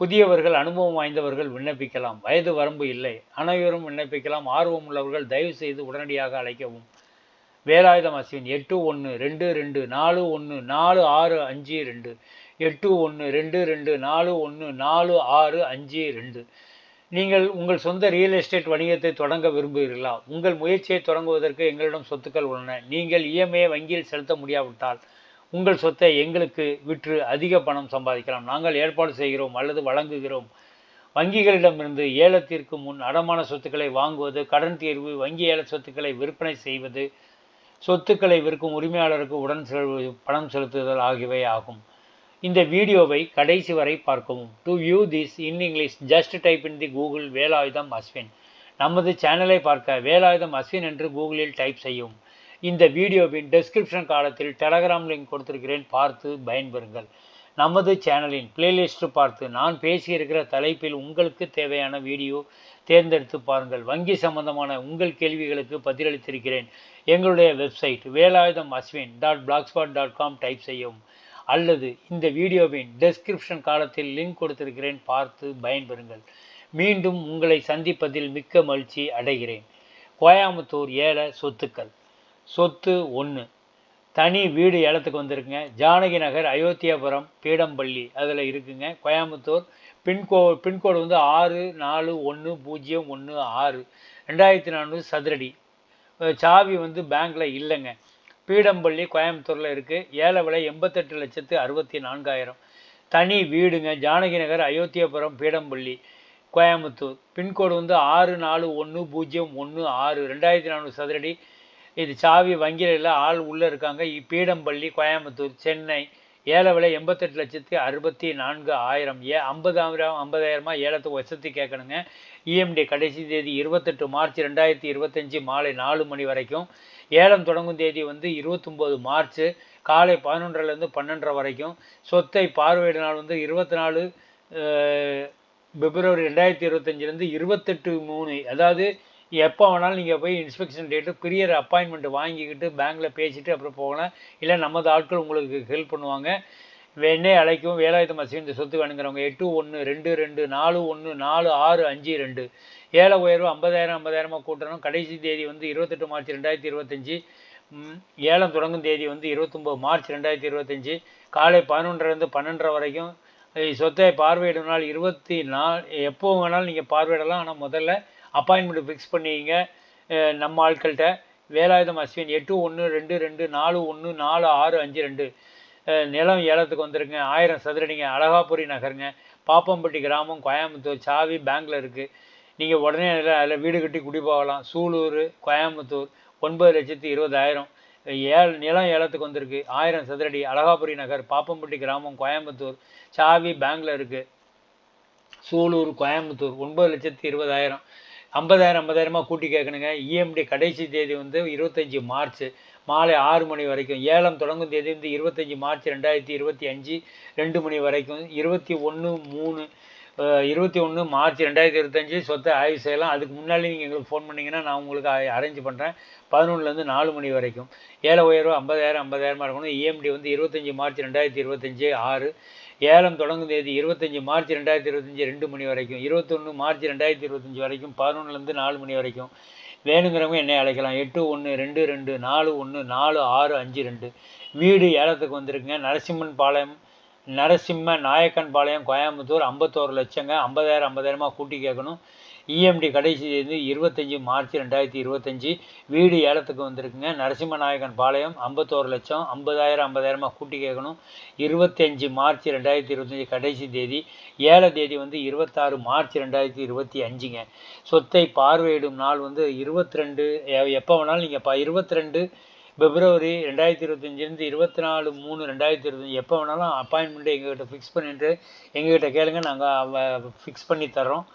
புதியவர்கள் அனுபவம் வாய்ந்தவர்கள் விண்ணப்பிக்கலாம். வயது வரம்பு இல்லை. அனைவரும் விண்ணப்பிக்கலாம். ஆர்வம் உள்ளவர்கள் தயவு செய்து உடனடியாக அழைக்கவும். வேலாயுதம் அஸ்வின் எட்டு ஒன்று ரெண்டு ரெண்டு நாலு ஒன்று நாலு ஆறு அஞ்சு ரெண்டு. எட்டு ஒன்று ரெண்டு ரெண்டு நாலு ஒன்று நாலு ஆறு அஞ்சு ரெண்டு. நீங்கள் உங்கள் சொந்த ரியல் எஸ்டேட் வணிகத்தை தொடங்க விரும்புகிறீர்களா? உங்கள் முயற்சியை தொடங்குவதற்கு எங்களிடம் சொத்துக்கள் உள்ளன. நீங்கள் இஎம்ஐ வங்கியில் செலுத்த முடியாவிட்டால் உங்கள் சொத்தை எங்களுக்கு விற்று அதிக பணம் சம்பாதிக்கலாம். நாங்கள் ஏற்பாடு செய்கிறோம் அல்லது வழங்குகிறோம். வங்கிகளிடமிருந்து ஏலத்திற்கு முன் அடமான சொத்துக்களை வாங்குவது கடன் தீர்வு வங்கி ஏல சொத்துக்களை விற்பனை செய்வது சொத்துக்களை விற்கும் உரிமையாளருக்கு உடன் செலவு பணம் செலுத்துதல் ஆகியவை ஆகும். இந்த வீடியோவை கடைசி வரை பார்க்கவும். To view this in English just type in the Google Velayutham Ashwin. நமது சேனலை பார்க்க வேலாயுதம் அஸ்வின் என்று கூகுளில் டைப் செய்யும் இந்த வீடியோவின் டெஸ்கிரிப்ஷன் காலத்தில் டெலகிராம் லிங்க் கொடுத்திருக்கிறேன். பார்த்து பயன்பெறுங்கள். நமது சேனலின் பிளேலிஸ்ட்டு பார்த்து நான் பேசியிருக்கிற தலைப்பில் உங்களுக்கு தேவையான வீடியோ தேர்ந்தெடுத்து பாருங்கள். வங்கி சம்பந்தமான உங்கள் கேள்விகளுக்கு பதிலளித்திருக்கிறேன். எங்களுடைய website Velayutham Ashwin dot blogspot dot com type செய்யவும். அல்லது இந்த வீடியோவின் டெஸ்கிரிப்ஷன் காலத்தில் லிங்க் கொடுத்திருக்கிறேன். பார்த்து பயன்பெறுங்கள். மீண்டும் உங்களை சந்திப்பதில் மிக்க மகிழ்ச்சி அடைகிறேன். கோயாமுத்தூர் ஏல சொத்துக்கள். சொத்து ஒன்று தனி வீடு ஏலத்துக்கு வந்திருக்குங்க. ஜானகி நகர் அயோத்தியாபுரம் பீடம்பள்ளி. அதில் இருக்குங்க. கோயம்புத்தூர். பின்கோ பின்கோடு வந்து ஆறு நாலு ஒன்று பூஜ்ஜியம் ஒன்று ஆறு. ரெண்டாயிரத்தி நானூறு சதுரடி. சாவி வந்து பேங்க்கில் இல்லைங்க. பீடம்பள்ளி கோயம்புத்தூரில் இருக்குது ஏழை விலை எண்பத்தெட்டு லட்சத்து அறுபத்தி நான்காயிரம். தனி வீடுங்க. ஜானகி நகர் அயோத்தியாபுரம் பீடம்பள்ளி கோயம்புத்தூர். பின்கோடு வந்து ஆறு நாலு ஒன்று பூஜ்ஜியம் ஒன்று ஆறு. ரெண்டாயிரத்தி நானூறு சதுரடி. இது சாவி வங்கியில் ஆள் உள்ளே இருக்காங்க. பீடம்பள்ளி கோயம்புத்தூர் சென்னை. ஏல விலை எண்பத்தெட்டு லட்சத்தி அறுபத்தி நான்கு ஆயிரம். ஏ ஐம்பதாயிரம் ஐம்பதாயிரமா ஏலத்தை வசதி கேட்கணுங்க. இஎம்டி கடைசி தேதி இருபத்தெட்டு மார்ச் ரெண்டாயிரத்தி இருபத்தஞ்சி மாலை நாலு மணி வரைக்கும். ஏலம் தொடங்கும் தேதி வந்து இருபத்தொம்போது மார்ச். காலை பதினொன்றிலேருந்து பன்னெண்டரை வரைக்கும். சொத்தை பார்வையிட நாள் வந்து இருபத்தி நாலு பிப்ரவரி ரெண்டாயிரத்தி இருபத்தஞ்சிலேருந்து இருபத்தெட்டு மூணு. அதாவது எப்போ வேணாலும் நீங்கள் போய் இன்ஸ்பெக்ஷன் டேட்டு பிரியர் அப்பாயின்மெண்ட் வாங்கிக்கிட்டு பேங்க்கில் பேசிட்டு அப்புறம் போகலாம். இல்லை நமது ஆட்கள் உங்களுக்கு ஹெல்ப் பண்ணுவாங்க. வேணே அழைக்கும் வேலாயுதம் அசி இந்த சொத்து வேணுங்கிறவங்க எட்டு ஒன்று ரெண்டு ரெண்டு நாலு ஒன்று நாலு ஆறு அஞ்சு ரெண்டு. ஏழை உயர்வு ஐம்பதாயிரம் ஐம்பதாயிரமாக கூட்டணும் கடைசி தேதி வந்து இருபத்தெட்டு மார்ச் ரெண்டாயிரத்தி இருபத்தஞ்சி. ஏலம் தொடங்கும் தேதி வந்து இருபத்தொம்போது மார்ச் ரெண்டாயிரத்தி இருபத்தஞ்சி. காலை பதினொன்றுலேருந்து பன்னெண்டரை வரைக்கும். சொத்தை பார்வையிடும் நாள் இருபத்தி நாலு எப்போ வேணாலும் நீங்கள் பார்வையிடலாம். ஆனால் முதல்ல அப்பாயின்மெண்ட் ஃபிக்ஸ் பண்ணிங்க. நம்ம ஆட்கள்கிட்ட வேலாயுதம் அஸ்வின் எட்டு ஒன்று ரெண்டு ரெண்டு நாலு ஒன்று நாலு ஆறு அஞ்சு ரெண்டு. நிலம் ஏலத்துக்கு வந்துருங்க ஆயிரம் சதுரடிங்க அழகாபுரி நகருங்க. பாப்பம்பட்டி கிராமம் கோயம்புத்தூர் சாவி பேங்க்கில் இருக்குது நீங்கள் உடனே அதில் அதில் வீடு கட்டி குடி போகலாம். சூலூர் கோயம்புத்தூர் ஒன்பது லட்சத்தி இருபதாயிரம். ஏழ் நிலம் ஏலத்துக்கு வந்திருக்கு. ஆயிரம் சதுரடி அழகாபுரி நகர் பாப்பம்பட்டி கிராமம் கோயம்புத்தூர் சாவி பேங்க்கில் இருக்குது சூலூர் கோயம்புத்தூர் ஒன்பது லட்சத்தி இருபதாயிரம். ஐம்பதாயிரம் ஐம்பதாயிரமாக கூட்டி கேட்கணுங்க. இஎம்டி கடைசி தேதி வந்து இருபத்தஞ்சி மார்ச். மாலை ஆறு மணி வரைக்கும். ஏலம் தொடங்கும் தேதி வந்து இருபத்தஞ்சி மார்ச் ரெண்டாயிரத்தி இருபத்தி அஞ்சு ரெண்டு மணி வரைக்கும். இருபத்தி ஒன்று மூணு இருபத்தி ஒன்று மார்ச் ரெண்டாயிரத்தி இருபத்தஞ்சி சொத்தை ஆய்வு செய்யலாம். அதுக்கு முன்னாடி நீங்கள் எங்களுக்கு ஃபோன் பண்ணிங்கன்னா நான் உங்களுக்கு அரேஞ்ச் பண்ணுறேன் பதினொன்றுலேருந்து நாலு மணி வரைக்கும். ஏழை உயர்வு ஐம்பதாயிரம் ஐம்பதாயிரமாக இருக்கணும். இஎம்டி வந்து இருபத்தஞ்சி மார்ச் ரெண்டாயிரத்தி இருபத்தஞ்சி ஆறு. ஏலம் தொடங்கும் தேதி இருபத்தஞ்சி மார்ச் ரெண்டாயிரத்தி இருபத்தஞ்சி ரெண்டு மணி வரைக்கும். இருபத்தொன்று மார்ச் ரெண்டாயிரத்தி இருபத்தஞ்சி வரைக்கும் பதினொன்றுலேருந்து நாலு மணி வரைக்கும். வேணுங்கிறவங்க என்னை அழைக்கலாம். எட்டு ஒன்று ரெண்டு ரெண்டு நாலு ஒன்று நாலு ஆறு அஞ்சு ரெண்டு. வீடு ஏலத்துக்கு வந்திருக்குங்க. நரசிம்மன் பாளையம் நரசிம்ம நாயக்கன் பாளையம் கோயம்புத்தூர் ஐம்பத்தோரு லட்சங்க. ஐம்பதாயிரம் ஐம்பதாயிரமாக கூட்டி கேட்கணும். இஎம்டி கடைசி தேதி இருபத்தஞ்சி மார்ச் ரெண்டாயிரத்தி இருபத்தஞ்சி. வீடு ஏலத்துக்கு வந்திருக்குங்க. நரசிம்மநாயகன் பாளையம் ஐம்பத்தோரு லட்சம் ஐம்பதாயிரம் ஐம்பதாயிரமாக கூட்டி கேட்கணும். இருபத்தஞ்சி மார்ச் ரெண்டாயிரத்தி இருபத்தஞ்சி கடைசி தேதி. ஏழை தேதி வந்து இருபத்தாறு மார்ச் ரெண்டாயிரத்தி இருபத்தி அஞ்சுங்க. சொத்தை பார்வையிடும் நாள் வந்து இருபத்தி ரெண்டு எப்போ வேணாலும் நீங்கள் பா இருபத்தி ரெண்டு பிப்ரவரி ரெண்டாயிரத்தி இருபத்தஞ்சிலேருந்து இருபத்தி நாலு மூணு ரெண்டாயிரத்தி இருபத்தஞ்சி. எப்போ வேணாலும் அப்பாயின்மெண்ட்டு எங்ககிட்ட ஃபிக்ஸ் பண்ணிட்டு எங்ககிட்ட கேளுங்க. நாங்கள் ஃபிக்ஸ் பண்ணி தர்றோம்.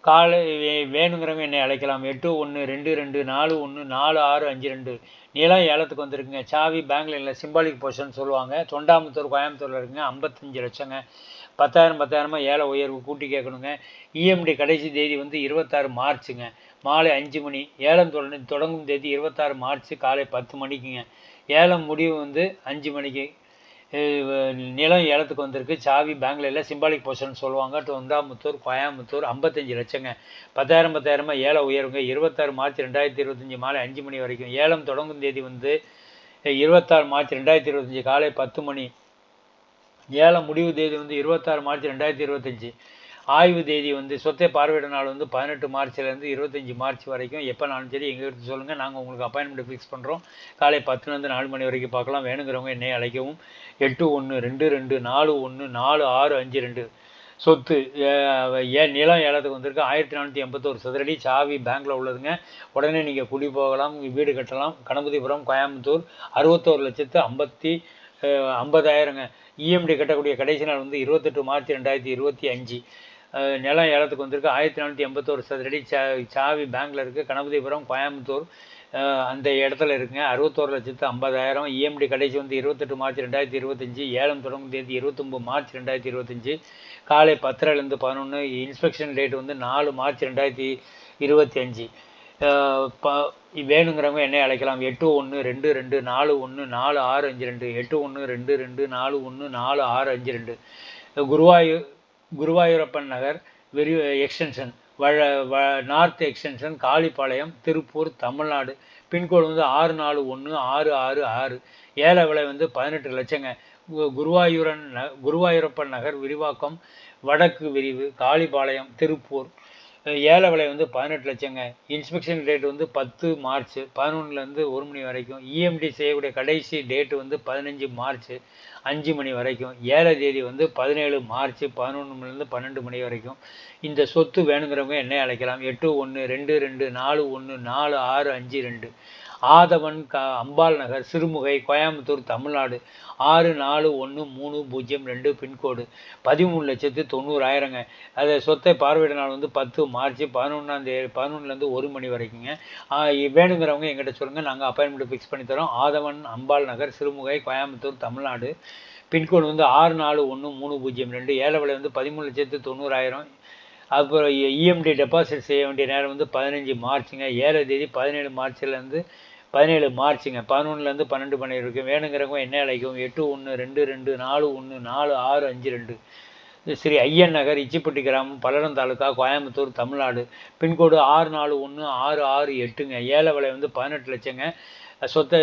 காலை வே- வேணுங்கிறவங்க என்னை அழைக்கலாம். எட்டு ஒன்று ரெண்டு ரெண்டு நாலு ஒன்று நாலு ஆறு அஞ்சு ரெண்டு. நீலாம் ஏலத்துக்கு வந்திருக்குங்க. சாவி பேங்க்ல சிம்பாலிக் போர்ஷன் சொல்லுவாங்க. தொண்டாமுத்தூர் கோயம்புத்தூரில் இருக்குங்க. ஐம்பத்தஞ்சு லட்சங்க. பத்தாயிரம் பத்தாயிரமாக ஏழை உயர்வு கூட்டி கேட்கணுங்க. இஎம்டி கடைசி தேதி வந்து இருபத்தாறு மார்ச்சுங்க. மாலை அஞ்சு மணி. ஏலம் தொடங்கும் தேதி இருபத்தாறு மார்ச் காலை பத்து மணிக்குங்க. ஏலம் முடிவு வந்து அஞ்சு மணிக்கு. நிலம் ஏலத்துக்கு வந்திருக்கு. சாவி பேங்க்ல எல்லாம் சிம்பாலிக் போர்ஷன் சொல்லுவாங்க. தொந்தாமுத்தூர் கோயம்புத்தூர் ஐம்பத்தஞ்சு லட்சங்க. பத்தாயிரம் பத்தாயிரமா ஏலம் உயருங்க. இருபத்தாறு மார்ச் ரெண்டாயிரத்தி இருபத்தஞ்சி மாலை அஞ்சு மணி வரைக்கும். ஏலம் தொடங்கும் தேதி வந்து இருபத்தாறு மார்ச் ரெண்டாயிரத்தி இருபத்தஞ்சி காலை பத்து மணி. ஏலம் முடிவு தேதி வந்து இருபத்தாறு மார்ச் ரெண்டாயிரத்தி இருபத்தஞ்சி. ஆய்வு தேதி வந்து சொத்தை பார்வையிட நாள் வந்து பதினெட்டு மார்ச்லேருந்து இருபத்தஞ்சி மார்ச் வரைக்கும் எப்போனாலும் சரி எங்கள் எடுத்து சொல்லுங்கள் நாங்கள் உங்களுக்கு அப்பாயின்மெண்ட் ஃபிக்ஸ் பண்ணுறோம் காலை பத்துலேருந்து நாலு மணி வரைக்கும் பார்க்கலாம். வேணுங்கிறவங்க என்னை அழைக்கவும். எட்டு ஒன்று ரெண்டு ரெண்டு நாலு ஒன்று நாலு ஆறு அஞ்சு ரெண்டு. சொத்து ஏன் நிலம் ஏலத்துக்கு வந்திருக்கு. ஆயிரத்தி நானூற்றி எண்பத்தோரு சதுரடி சாவி பேங்க்கில் உள்ளதுங்க. உடனே நீங்கள் குடி போகலாம் வீடு கட்டலாம். கணபதிபுரம் கோயம்புத்தூர் அறுபத்தோரு லட்சத்து ஐம்பத்தி ஐம்பதாயிரங்க. இஎம்டி கட்டக்கூடிய கடைசி நாள் வந்து இருபத்தெட்டு மார்ச் ரெண்டாயிரத்தி இருபத்தி அஞ்சு. நிலம் ஏலத்துக்கு வந்திருக்கு. ஆயிரத்தி நானூற்றி எண்பத்தோரு சதுரடி சா சாவி பேங்க்கில் இருக்குது கணபதிபுரம் கோயம்புத்தூர் அந்த இடத்துல இருக்குங்க. அறுபத்தோரு லட்சத்து ஐம்பதாயிரம். இஎம்டி கடைசி வந்து இருபத்தெட்டு மார்ச் ரெண்டாயிரத்தி இருபத்தஞ்சி. ஏலம் தொடங்கும் தேதி இருபத்தொம்பது மார்ச் ரெண்டாயிரத்தி இருபத்தஞ்சி. காலை பத்தரைலேருந்து பதினொன்று இன்ஸ்பெக்ஷன் டேட் வந்து நாலு மார்ச் ரெண்டாயிரத்தி இருபத்தி அஞ்சு ப வேணுங்கிறவங்க என்னை அழைக்கலாம்? எட்டு ஒன்று ரெண்டு ரெண்டு நாலு ஒன்று நாலு ஆறு அஞ்சு ரெண்டு. எட்டு ஒன்று ரெண்டு ரெண்டு நாலு ஒன்று நாலு ஆறு அஞ்சு ரெண்டு. குருவாயூர் குருவாயூரப்பன் நகர் வெரி எக்ஸ்டென்ஷன் வழ வ north extension Kalipalayam Tiruppur Tamil Nadu. Pin code வந்து ஆறு நாலு ஒன்று ஆறு ஆறு ஆறு. ஏல விலை வந்து பதினெட்டு லட்சங்க. குருவாயூரன் ந குருவாயூரப்பன் நகர் விரிவாக்கம் வடக்கு விரிவு காளிபாளையம் திருப்பூர். ஏல விலை வந்து பதினெட்டு லட்சங்க. இன்ஸ்பெக்ஷன் டேட் வந்து பத்து மார்ச். பதினொன்றுலேருந்து ஒரு மணி வரைக்கும். இஎம்டி செய்யக்கூடிய கடைசி டேட்டு வந்து பதினஞ்சு மார்ச். அஞ்சு மணி வரைக்கும். ஏழை தேதி வந்து பதினேழு மார்ச். பதினொன்றுலேருந்து பன்னெண்டு மணி வரைக்கும். இந்த சொத்து வேணுங்கிறவங்க என்னை அழைக்கலாம். எட்டு ஒன்று ரெண்டு ரெண்டு நாலு ஒன்று நாலு ஆறு அஞ்சு ரெண்டு. ஆதவன் க அம்பாள் நகர் சிறுமுகை கோயம்புத்தூர் தமிழ்நாடு ஆறு நாலு ஒன்று மூணு பூஜ்ஜியம் ரெண்டு பின்கோடு பதிமூணு லட்சத்து தொண்ணூறாயிரங்க அதை சொத்தை பார்வையிட நாள் வந்து பத்து மார்ச் பதினொன்றாந்தேதி பதினொன்றுலேருந்து ஒரு மணி வரைக்குங்க வேணுங்கிறவங்க எங்கிட்ட சொல்லுங்கள் நாங்கள் அப்பாயின்மெண்ட் ஃபிக்ஸ் பண்ணி தரோம் ஆதவன் அம்பாள் நகர் சிறுமுகை கோயம்புத்தூர் தமிழ்நாடு பின்கோடு வந்து ஆறு நாலு ஒன்று மூணு பூஜ்ஜியம் ரெண்டு ஏழை விலை வந்து பதிமூணு லட்சத்து தொண்ணூறாயிரம் அப்புறம் இஎம்டி டெபாசிட் செய்ய வேண்டிய நேரம் வந்து பதினஞ்சு மார்ச்சுங்க ஏழு தேதி பதினேழு மார்ச்லேருந்து பதினேழு மார்ச்சுங்க. பதினொன்றுலேருந்து பன்னெண்டு மணி வரைக்கும். வேணுங்கிறவங்க என்ன அழைக்கும் எட்டு ஒன்று ரெண்டு ரெண்டு நாலு ஒன்று நாலு ஆறு அஞ்சு ரெண்டு. ஸ்ரீ ஐயன் நகர் இச்சிப்பட்டி கிராமம் பல்லடம் தாலுக்கா கோயம்புத்தூர் தமிழ்நாடு. பின்கோடு ஆறு நாலு ஒன்று ஆறு ஆறு எட்டுங்க. ஏழை விலை வந்து பதினெட்டு லட்சங்க. சொத்த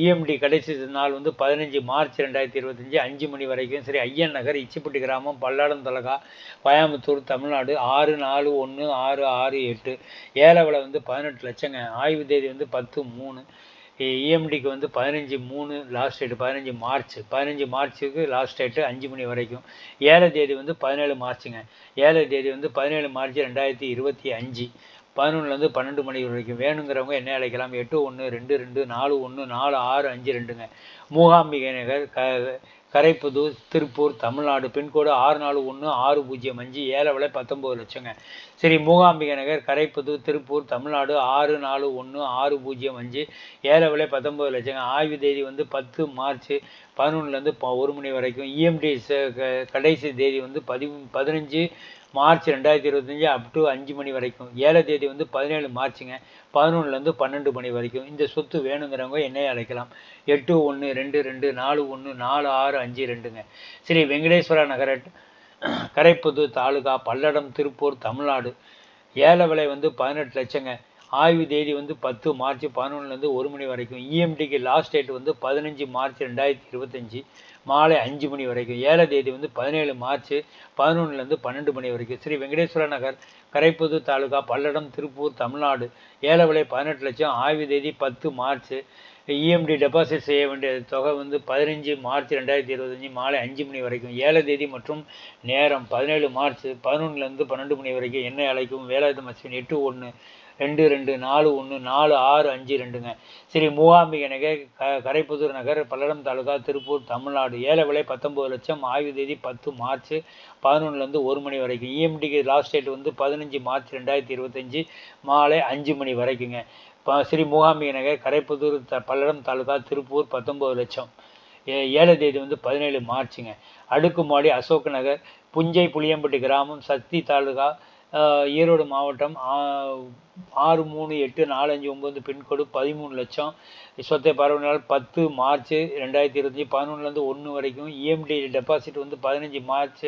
இஎம்டி கடைசி நாள் வந்து பதினஞ்சு மார்ச் ரெண்டாயிரத்தி இருபத்தஞ்சி அஞ்சு மணி வரைக்கும் சரி ஐயன் நகர் இச்சிப்பட்டி கிராமம் பல்லாடம் தலகா கோயம்புத்தூர் தமிழ்நாடு ஆறு நாலு ஒன்று ஆறு ஆறு எட்டு. ஏல வந்து பதினெட்டு லட்சங்க. ஆய்வு தேதி வந்து பத்து மூணு. இஎம்டிக்கு வந்து பதினஞ்சு மூணு லாஸ்ட் டேட்டு பதினஞ்சு மார்ச். பதினஞ்சு மார்ச்சுக்கு லாஸ்ட் டேட்டு அஞ்சு மணி வரைக்கும். ஏழை தேதி வந்து பதினேழு மார்ச்சுங்க. ஏழை தேதி வந்து பதினேழு மார்ச் ரெண்டாயிரத்தி இருபத்தி அஞ்சு. பதினொன்றுலேருந்து பன்னெண்டு மணி வரைக்கும். வேணுங்கிறவங்க என்ன அழைக்கலாம்? எட்டு ஒன்று ரெண்டு ரெண்டு நாலு ஒன்று நாலு ஆறு அஞ்சு ரெண்டுங்க. மூகாம்பிகை நகர் க கரைப்புதூர் திருப்பூர் தமிழ்நாடு பின்கோடு ஆறு நாலு ஒன்று ஆறு பூஜ்ஜியம் அஞ்சு ஏழை விலை பத்தொம்பது லட்சங்க. சரி மூகாம்பிகை நகர் கரைப்புதூர் திருப்பூர் தமிழ்நாடு ஆறு நாலு ஒன்று ஆறு பூஜ்ஜியம் அஞ்சு ஏழை விலை பத்தொம்பது லட்சங்க. ஆய்வு தேதி வந்து பத்து மார்ச் பதினொன்றுலேருந்து ஒரு மணி வரைக்கும். இஎம்டி கடைசி தேதி வந்து பதி பதினஞ்சு மார்ச் ரெண்டாயிரத்தி இருபத்தஞ்சி அப் டு அஞ்சு மணி வரைக்கும். ஏழை தேதி வந்து பதினேழு மார்ச்சுங்க. பதினொன்றுலேருந்து பன்னெண்டு மணி வரைக்கும். இந்த சொத்து வேணுங்கிறவங்க என்னையை அழைக்கலாம். எட்டு ஒன்று ரெண்டு ரெண்டு நாலு ஒன்று நாலு ஆறு அஞ்சு ரெண்டுங்க. ஸ்ரீ வெங்கடேஸ்வர நகர கரைப்புது தாலுகா பல்லடம் திருப்பூர் தமிழ்நாடு. ஏல விலை வந்து பதினெட்டு லட்சங்க. ஆய்வு தேதி வந்து பத்து மார்ச் பதினொன்றுலேருந்து ஒரு மணி வரைக்கும். இஎம்டிக்கு லாஸ்ட் டேட் வந்து பதினஞ்சு மார்ச் ரெண்டாயிரத்தி இருபத்தஞ்சி மாலை அஞ்சு மணி வரைக்கும். ஏழை தேதி வந்து பதினேழு மார்ச் பதினொன்றுலேருந்து பன்னெண்டு மணி வரைக்கும். ஸ்ரீ வெங்கடேஸ்வர நகர் கரைப்புது தாலுகா பல்லடம் திருப்பூர் தமிழ்நாடு. ஏழை விலை பதினெட்டு லட்சம். ஆய்வு தேதி பத்து மார்ச். இஎம்டி டெபாசிட் செய்ய வேண்டிய தொகை வந்து பதினஞ்சு மார்ச் ரெண்டாயிரத்தி இருபத்தஞ்சி மாலை அஞ்சு மணி வரைக்கும். ஏழை தேதி மற்றும் நேரம் பதினேழு மார்ச் பதினொன்றுலேருந்து பன்னெண்டு மணி வரைக்கும். என்ன அழைக்கும் வேலாயுதம் அஸ்வின் எட்டு ஒன்று. ரெண்டு ரெண்டு நாலு ஒன்று நாலு ஆறு அஞ்சு ரெண்டுங்க. ஸ்ரீ மூகாம்பிகை நகர் க கரைப்புதூர் நகர் பல்லடம் தாலுகா திருப்பூர் தமிழ்நாடு. ஏழை விலை பத்தொம்பது லட்சம் ஆய்வு தேதி பத்து மார்ச் பதினொன்றுலேருந்து ஒரு மணி வரைக்கும். இஎம்டிக்கு லாஸ்ட் டேட் வந்து பதினஞ்சு மார்ச் ரெண்டாயிரத்தி இருபத்தஞ்சி மாலை அஞ்சு மணி வரைக்குங்க. ப ஸ்ரீ மூகாம்பிகை நகர் கரைப்புதூர் த பல்லடம் தாலுகா திருப்பூர் பத்தொம்பது லட்சம். ஏ ஏழை தேதி வந்து பதினேழு மார்ச்சுங்க. அடுக்குமாடி அசோக் நகர் புஞ்சை புளியம்பட்டி கிராமம் சக்தி தாலுகா ஈரோடு மாவட்டம் ஆறு மூணு எட்டு நாலு அஞ்சு ஒம்பது பின்கோடு பதிமூணு லட்சம். சொத்தை பரவல் பத்து மார்ச் ரெண்டாயிரத்தி இருபத்தஞ்சி பதினொன்றுலேருந்து ஒன்று வரைக்கும் இஎம்டி டெபாசிட் வந்து பதினஞ்சு மார்ச்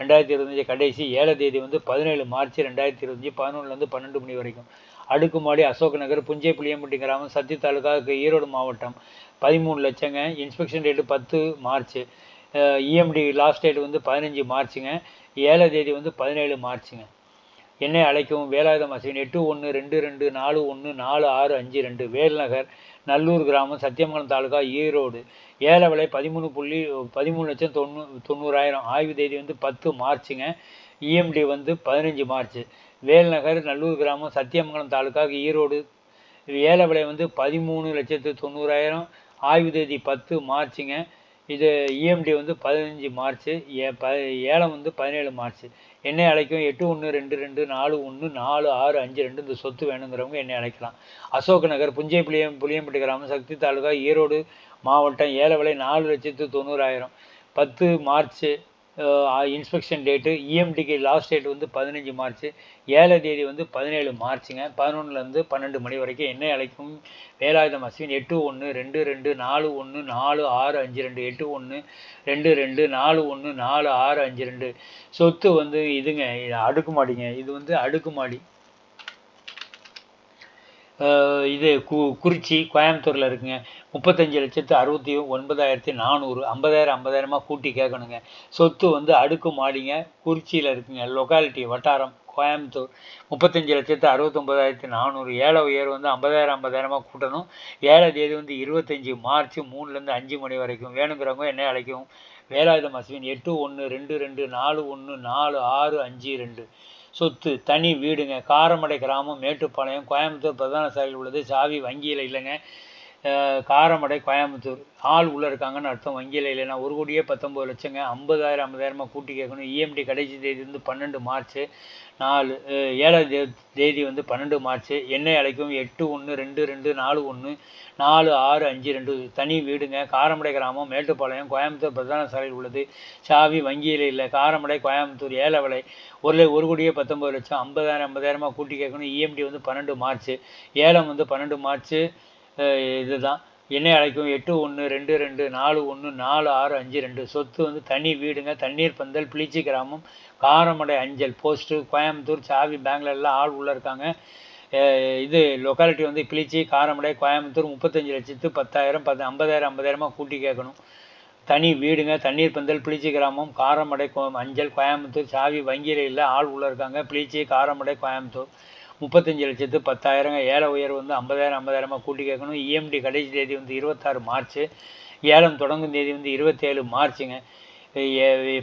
ரெண்டாயிரத்தி இருபத்தஞ்சி கடைசி ஏழை தேதி வந்து பதினேழு மார்ச் ரெண்டாயிரத்தி இருபத்தஞ்சி பதினொன்றுலேருந்து பன்னெண்டு மணி வரைக்கும். அடுக்குமாடி அசோக் நகர் புஞ்சை புளியம்பட்டி கிராமம் சத்தி தாலுகா ஈரோடு மாவட்டம். பதிமூணு லட்சங்க. இன்ஸ்பெக்ஷன் டேட்டு பத்து மார்ச். இஎம்டி லாஸ்ட் டேட் வந்து பதினஞ்சு மார்ச்சுங்க ஏழை தேதி வந்து பதினேழு மார்ச்சுங்க என்னை அழைக்கவும். வேலாயுதம் அசிவன் எட்டு ஒன்று ரெண்டு ரெண்டு நாலு ஒன்று நாலு ஆறு அஞ்சு ரெண்டு. வேல்நகர் நல்லூர் கிராமம் சத்தியமங்கலம் தாலுகா ஈரோடு. ஏழை விலை பதிமூணு புள்ளி பதிமூணு லட்சம் தொண்ணூ தொண்ணூறாயிரம். ஆய்வு தேதி வந்து பத்து மார்ச்சுங்க. இஎம்டி வந்து பதினஞ்சு மார்ச் வேல்நகர் நல்லூர் கிராமம் சத்தியமங்கலம் தாலுகா ஈரோடு. ஏழை விலை வந்து பதிமூணு லட்சத்து தொண்ணூறாயிரம். ஆய்வு தேதி பத்து மார்ச்சுங்க. இது இஎம்டி வந்து பதினஞ்சு மார்ச் ஏ ப ஏலம் வந்து பதினேழு மார்ச். என்னை அழைக்கும் எட்டு ஒன்று ரெண்டு ரெண்டு நாலு ஒன்று நாலு ஆறு அஞ்சு ரெண்டு இந்த சொத்து வேணுங்கிறவங்க என்னை அழைக்கலாம். அசோக் நகர் புஞ்சை புளியம் புளியம்பட்டி கிராமம் சக்தி தாலுகா ஈரோடு மாவட்டம் ஏழை விலை நாலு லட்சத்து தொண்ணூறாயிரம். பத்து மார்ச் இன்ஸ்பெக்ஷன் டேட்டு இஎம்டிக்கு லாஸ்ட் டேட் வந்து பதினஞ்சு மார்ச் ஏழை தேதி வந்து பதினேழு மார்ச்சுங்க. பதினொன்றுலேருந்து பன்னெண்டு மணி வரைக்கும் என்ன அழைக்கும்? வேலாயுதம் அஸ்வின் எட்டு ஒன்று ரெண்டு ரெண்டு நாலு ஒன்று நாலு ஆறு அஞ்சு ரெண்டு எட்டு ஒன்று ரெண்டு ரெண்டு நாலு ஒன்று நாலு ஆறு அஞ்சு ரெண்டு. சொத்து வந்து இதுங்க அடுக்குமாடிங்க. இது வந்து அடுக்குமாடி. இது கு குறிச்சி கோயம்புத்தூரில் இருக்குங்க. முப்பத்தஞ்சு லட்சத்து அறுபத்தி ஒன்பதாயிரத்தி நானூறு ஐம்பதாயிரம் ஐம்பதாயிரமாக கூட்டி கேட்கணுங்க. சொத்து வந்து அடுக்கு மாடிங்க. குறிச்சியில் இருக்குங்க லொக்காலிட்டி வட்டாரம் கோயம்புத்தூர். முப்பத்தஞ்சு லட்சத்து அறுபத்தொம்பதாயிரத்தி நானூறு. ஏழை உயர் வந்து ஐம்பதாயிரம் ஐம்பதாயிரமாக கூட்டணும். ஏழை தேதி வந்து இருபத்தஞ்சி மார்ச் மூணுலேருந்து அஞ்சு மணி வரைக்கும். வேணுங்கிறவங்க என்ன அழைக்கும் வேலாயுதம் அஸ்வின் எட்டு ஒன்று ரெண்டு ரெண்டு நாலு ஒன்று நாலு ஆறு அஞ்சு ரெண்டு. சொத்து தனி வீடுங்க காரமடை கிராமம் மேட்டுப்பாளையம் கோயம்புத்தூர் பிரதான சாலையில் உள்ளது சாவி வங்கியில் இல்லைங்க. காரமடை கோயம்புத்தூர். ஆள் உள்ளே இருக்காங்கன்னு அர்த்தம் வங்கியில் இல்லைன்னா ஒரு கோடியே பத்தொம்பது லட்சங்க ஐம்பதாயிரம் ஐம்பதாயிரமாக கூட்டி கேட்கணும். இஎம்டி கடைசி தேதி வந்து பன்னெண்டு மார்ச் நாலு ஏழாவது தே தேதி வந்து பன்னெண்டு மார்ச் என்னை அழைக்கும் எட்டு ஒன்று ரெண்டு ரெண்டு நாலு ஒன்று நாலு ஆறு அஞ்சு ரெண்டு. தனி வீடுங்க. காரமடை கிராமம் மேட்டுப்பாளையம் கோயம்புத்தூர் பிரதான சாலையில் உள்ளது. சாவி வங்கியில் இல்லை. காரமடை கோயம்புத்தூர் ஏலவலை ஒரு ஒரு கோடியே பத்தொம்பது லட்சம் ஐம்பதாயிரம் ஐம்பதாயிரமாக கூட்டி கேட்கணும். இஎம்டி வந்து பன்னெண்டு மார்ச் ஏலம் வந்து பன்னெண்டு மார்ச் இதுதான். என்னை அழைக்கும் எட்டு ஒன்று ரெண்டு ரெண்டு நாலு ஒன்று நாலு ஆறு அஞ்சு ரெண்டு. சொத்து வந்து தனி வீடுங்க தண்ணீர் பந்தல் பிளிச்சி கிராமம் காரமடை அஞ்சல் போஸ்ட்டு கோயம்புத்தூர் சாவி பெங்களூர்லாம் ஆள் உள்ளே இருக்காங்க. இது லொக்காலிட்டி வந்து பிளிச்சி காரமடை கோயம்புத்தூர் முப்பத்தஞ்சு லட்சத்து பத்தாயிரம் பத்து ஐம்பதாயிரம் ஐம்பதாயிரமாக கூட்டி கேட்கணும். தனி வீடுங்க தண்ணீர் பந்தல் பிளிச்சி கிராமம் காரமடை கோ அஞ்சல் கோயம்புத்தூர் சாவி வங்கியில் இல்லை ஆள் உள்ளே இருக்காங்க. பிளிச்சி காரமடை கோயம்புத்தூர். முப்பத்தஞ்சு லட்சத்து பத்தாயிரங்க. ஏழை உயர்வு வந்து ஐம்பதாயிரம் ஐம்பதாயிரமாக கூட்டி கேட்கணும். இஎம்டி கடைசி தேதி வந்து இருபத்தாறு மார்ச் ஏலம் தொடங்கும் தேதி வந்து இருபத்தேழு மார்ச்சுங்க.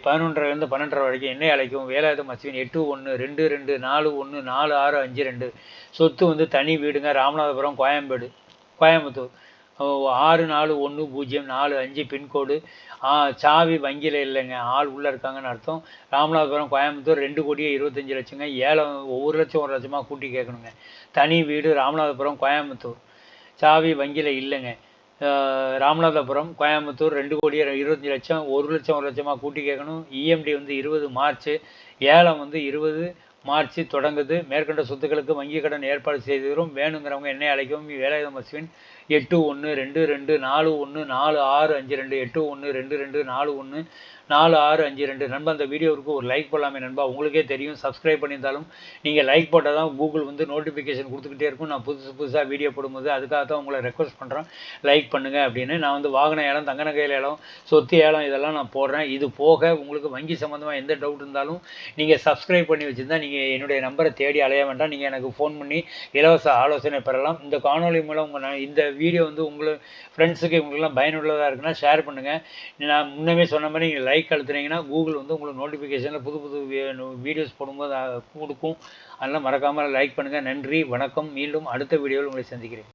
பதினொன்றரைலேருந்து பன்னெண்டரை வரைக்கும் என்ன அழைக்கும்? வேலாயுத அஸ்வின் எட்டு ஒன்று ரெண்டு ரெண்டு நாலு ஒன்று நாலு ஆறு அஞ்சு ரெண்டு. சொத்து வந்து தனி வீடுங்க. ராமநாதபுரம் கோயம்பேடு கோயம்புத்தூர். ஆறு நாலு ஒன்று பூஜ்ஜியம் நாலு அஞ்சு பின்கோடு. சாவி வங்கியில் இல்லைங்க. ஆள் உள்ளே இருக்காங்கன்னு அர்த்தம். ராமநாதபுரம் கோயம்புத்தூர் ரெண்டு கோடியே இருபத்தஞ்சி லட்சங்க. ஏழை ஒவ்வொரு லட்சம் ஒரு லட்சமாக கூட்டி கேட்கணுங்க. தனி வீடு ராமநாதபுரம் கோயம்புத்தூர். சாவி வங்கியில் இல்லைங்க. ராமநாதபுரம் கோயம்புத்தூர் ரெண்டு கோடியே இருபத்தஞ்சி லட்சம். ஒரு லட்சம் ஒரு லட்சமாக கூட்டி கேட்கணும். இஎம்டி வந்து இருபது மார்ச் ஏலம் வந்து இருபது மார்ச் தொடங்குது. மேற்கண்ட சொத்துக்களுக்கு வங்கி கடன் ஏற்பாடு செய்திருக்கிறோம் வேணுங்கிறவங்க என்னை அழைக்கவும் வேலாயுதம் அஸ்வின் எட்டு ஒன்று ரெண்டு ரெண்டு நாலு ஒன்று நாலு ஆறு அஞ்சு ரெண்டு எட்டு ஒன்று ரெண்டு ரெண்டு நாலு ஒன்று நாலு ஆறு அஞ்சு ரெண்டு. நண்பா அந்த வீடியோவுக்கு ஒரு லைக் போடலாமே நண்பா. உங்களுக்கே தெரியும் சப்ஸ்கிரைப் பண்ணியிருந்தாலும் நீங்கள் லைக் போட்டால் தான் கூகுள் வந்து நோட்டிஃபிகேஷன் கொடுத்துக்கிட்டே இருக்கும். நான் புதுசு புதுசாக வீடியோ போடும்போது அதுக்காக தான் உங்களை ரெக்வஸ்ட் பண்ணுறேன் லைக் பண்ணுங்கள் அப்படின்னு. நான் வந்து வாகன ஏலம் தங்க நகையில் ஏலம் சொத்து ஏலம் இதெல்லாம் நான் போடுறேன். இது போக உங்களுக்கு வங்கி சம்மந்தமாக எந்த டவுட் இருந்தாலும் நீங்கள் சப்ஸ்கிரைப் பண்ணி வச்சுருந்தா நீங்கள் என்னுடைய நம்பரை தேடி அலைய வேண்டாம். நீங்கள் எனக்கு ஃபோன் பண்ணி இலவச ஆலோசனை பெறலாம். இந்த காணொலி மூலம் உங்கள் இந்த வீடியோ வந்து உங்களுக்கு ஃப்ரெண்ட்ஸுக்கு இவங்களுக்குலாம் பயனுள்ளதாக இருக்குன்னா ஷேர் பண்ணுங்கள் நான் முன்னமே சொன்ன மாதிரி நீங்கள் லைக் லைக் அழுத்துனீங்கன்னா கூகுள் வந்து உங்களுக்கு நோட்டிஃபிகேஷனில் புது புது வீடியோஸ் போடும்போது கொடுக்கும். அதெல்லாம் மறக்காமல் லைக் பண்ணுங்கள் நன்றி வணக்கம். மீண்டும் அடுத்த வீடியோவில் உங்களை சந்திக்கிறேன்.